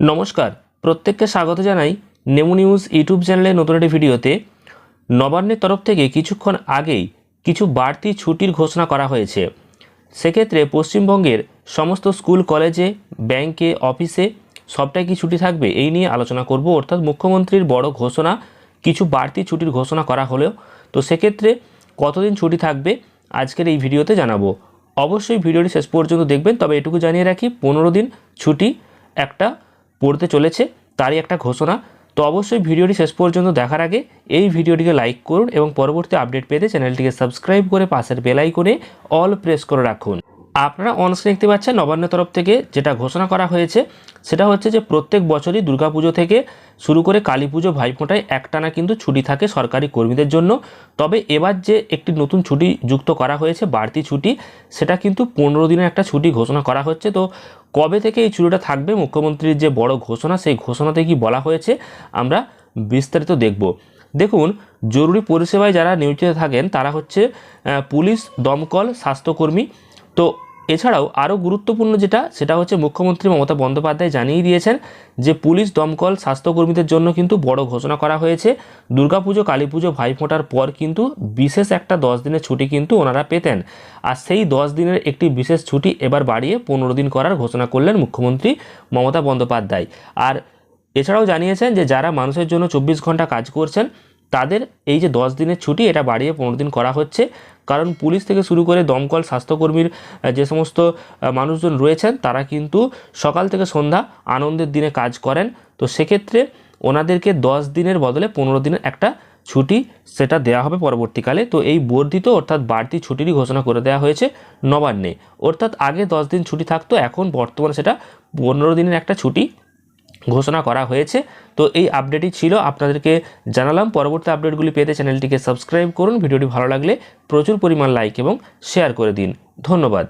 নমস্কার, প্রত্যেককে স্বাগত জানাই নেমু নিউজ ইউটিউব চ্যানেলে নতুন একটি ভিডিওতে। নবান্নের তরফ থেকে কিছুক্ষণ আগেই কিছু বাড়তি ছুটির ঘোষণা করা হয়েছে। সেক্ষেত্রে পশ্চিমবঙ্গের সমস্ত স্কুল, কলেজে, ব্যাংকে, অফিসে সবটাই কি ছুটি থাকবে এই নিয়ে আলোচনা করব। অর্থাৎ মুখ্যমন্ত্রীর বড় ঘোষণা, কিছু বাড়তি ছুটির ঘোষণা করা হলেও। তো সেক্ষেত্রে কতদিন ছুটি থাকবে আজকের এই ভিডিওতে জানাব। অবশ্যই ভিডিওটি শেষ পর্যন্ত দেখবেন, তবে এটুকু জানিয়ে রাখি, পনেরো দিন ছুটি একটা পড়তে চলেছে তারই একটা ঘোষণা। তো অবশ্যই ভিডিওটি শেষ পর্যন্ত দেখার আগে এই ভিডিওটিকে লাইক করুন এবং পরবর্তী আপডেট পেতে চ্যানেলটিকে সাবস্ক্রাইব করে পাশের বেল আইকনে অল প্রেস করে রাখুন। আপনারা অনস্ক্রিন দেখতে পাচ্ছেন নবান্নের তরফ থেকে যেটা ঘোষণা করা হয়েছে, সেটা হচ্ছে যে প্রত্যেক বছরই দুর্গাপুজো থেকে শুরু করে কালী পুজো ভাইফোঁটায় একটানা কিন্তু ছুটি থাকে সরকারি কর্মীদের জন্য। তবে এবার যে একটি নতুন ছুটি যুক্ত করা হয়েছে, বাড়তি ছুটি, সেটা কিন্তু পনেরো দিনের একটা ছুটি ঘোষণা করা হচ্ছে। তো কবে থেকে এই ছুটিটা থাকবে, মুখ্যমন্ত্রীর যে বড় ঘোষণা, সেই ঘোষণাতে কি বলা হয়েছে, আমরা বিস্তারিত দেখব। দেখুন, জরুরি পরিষেবায় যারা নিয়োজিত থাকেন, তারা হচ্ছে পুলিশ, দমকল, স্বাস্থ্যকর্মী। তো এছাড়াও আরও গুরুত্বপূর্ণ যেটা, সেটা হচ্ছে মুখ্যমন্ত্রী মমতা বন্দ্যোপাধ্যায় জানিয়ে দিয়েছেন যে পুলিশ দমকল স্বাস্থ্যকর্মীদের জন্য কিন্তু বড় ঘোষণা করা হয়েছে। দুর্গাপুজো কালী পুজো ভাইফোঁটার পর কিন্তু বিশেষ একটা দশ দিনের ছুটি কিন্তু ওনারা পেতেন। আর সেই দশ দিনের একটি বিশেষ ছুটি এবার বাড়িয়ে পনেরো দিন করার ঘোষণা করলেন মুখ্যমন্ত্রী মমতা বন্দ্যোপাধ্যায়। আর এছাড়াও জানিয়েছেন যে যারা মানুষের জন্য চব্বিশ ঘণ্টা কাজ করছেন তাদের এই যে দশ দিনের ছুটি, এটা বাড়িয়ে পনেরো দিন করা হচ্ছে। কারণ পুলিশ থেকে শুরু করে দমকল, স্বাস্থ্যকর্মীর যে সমস্ত মানুষজন রয়েছেন, তারা কিন্তু সকাল থেকে সন্ধ্যা আনন্দের দিনে কাজ করেন। তো সেক্ষেত্রে ওনাদেরকে দশ দিনের বদলে পনেরো দিনের একটা ছুটি সেটা দেওয়া হবে পরবর্তীকালে। তো এই বর্ধিত অর্থাৎ বাড়তি ছুটিরই ঘোষণা করে দেওয়া হয়েছে নবান্নে। অর্থাৎ আগে দশ দিন ছুটি থাকতো, এখন বর্তমানে সেটা পনেরো দিনের একটা ছুটি। ঘোষণা করা হয়েছে। তো এই আপডেটই ছিল, আপনাদেরকে জানালাম। পরবর্তী আপডেটগুলি পেতে চ্যানেলটিকে সাবস্ক্রাইব করুন। ভিডিওটি ভালো লাগলে প্রচুর পরিমাণ লাইক এবং শেয়ার করে দিন। ধন্যবাদ।